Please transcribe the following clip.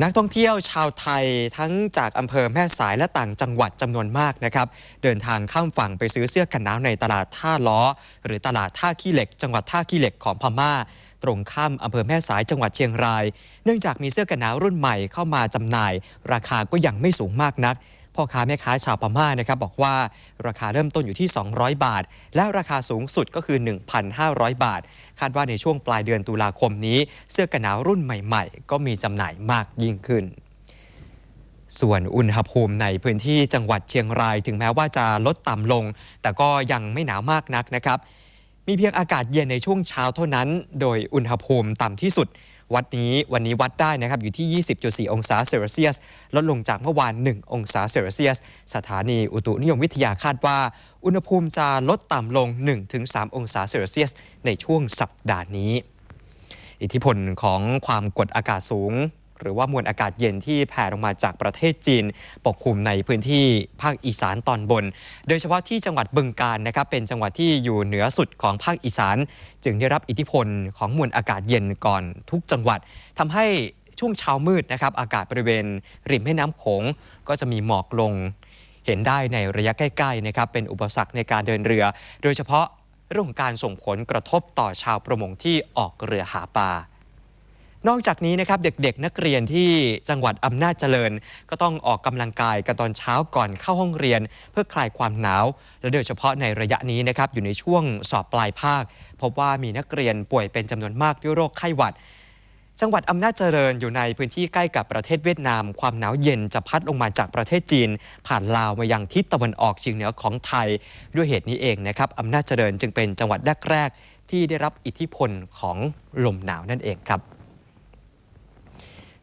นักท่องเที่ยวชาวไทยทั้งจากอำเภอแม่สายและต่างจังหวัดจำนวนมากนะครับ เดินทางข้ามฝั่งไปซื้อเสื้อกันหนาวในตลาดท่าล้อ หรือตลาดท่าขี้เหล็ก จังหวัดท่าขี้เหล็กของพม่า ตรงข้ามอำเภอแม่สายจังหวัดเชียงราย เนื่องจากมีเสื้อกันหนาวรุ่นใหม่เข้ามาจำหน่าย ราคาก็ยังไม่สูงมากนัก พ่อค้าแม่ค้าชาวพม่านะครับบอกว่าราคาเริ่มต้นอยู่ที่ 200 บาท และราคาสูงสุดก็คือ 1,500 บาท คาดว่าในช่วงปลายเดือนตุลาคมนี้ เสื้อกันหนาวรุ่นใหม่ๆ ก็มีจำหน่ายมากยิ่งขึ้นส่วนอุณหภูมิในพื้นที่จังหวัดเชียงราย ถึงแม้ว่าจะลดต่ำลง แต่ก็ยังไม่หนาวมากนักนะครับ มีเพียงอากาศเย็นในช่วงเช้าเท่านั้น โดยอุณหภูมิต่ำที่สุด วัดนี้วันนี้วัดได้นะครับอยู่ที่ 20.4 องศาเซลเซียส ลดลงจากเมื่อวาน 1 องศาเซลเซียส สถานีอุตุนิยมวิทยาคาดว่า อุณหภูมิจะลดต่ำลง 1-3 องศาเซลเซียส ในช่วงสัปดาห์นี้ อิทธิพลของความกดอากาศสูง หรือว่ามวลอากาศเย็นที่แผ่ลงมาจากประเทศจีน ปกคลุมในพื้นที่ภาคอีสานตอนบน โดยเฉพาะที่จังหวัดบึงกาฬนะครับ เป็นจังหวัดที่อยู่เหนือสุดของภาคอีสาน จึงได้รับอิทธิพลของมวลอากาศเย็นก่อนทุกจังหวัดทำให้ช่วงเช้ามืดนะครับอากาศบริเวณ ริมแม่น้ำโขงก็จะมีหมอกลง เห็นได้ในระยะใกล้ๆนะครับเป็นอุปสรรคในการเดินเรือ โดยเฉพาะเรื่องของการส่งผลกระทบต่อชาวประมงที่ออกเรือหาปลา นอกจากนี้นะครับเด็กๆ นักเรียนที่จังหวัดอำนาจเจริญ ก็ต้องออกกำลังกายกันตอนเช้าก่อนเข้าห้องเรียน เพื่อคลายความหนาว และโดยเฉพาะในระยะนี้นะครับอยู่ในช่วงสอบปลายภาค พบว่ามีนักเรียนป่วยเป็นจำนวนมากด้วยโรคไข้หวัด จังหวัดอำนาจเจริญอยู่ในพื้นที่ใกล้กับประเทศเวียดนาม ความหนาวเย็นจะพัดลงมาจากประเทศจีน ผ่านลาวมายังทิศตะวันออกเฉียงเหนือของไทย ด้วยเหตุนี้เองนะครับอำนาจเจริญจึงเป็นจังหวัดแรกๆที่ได้รับอิทธิพลของลมหนาวนั่นเองครับ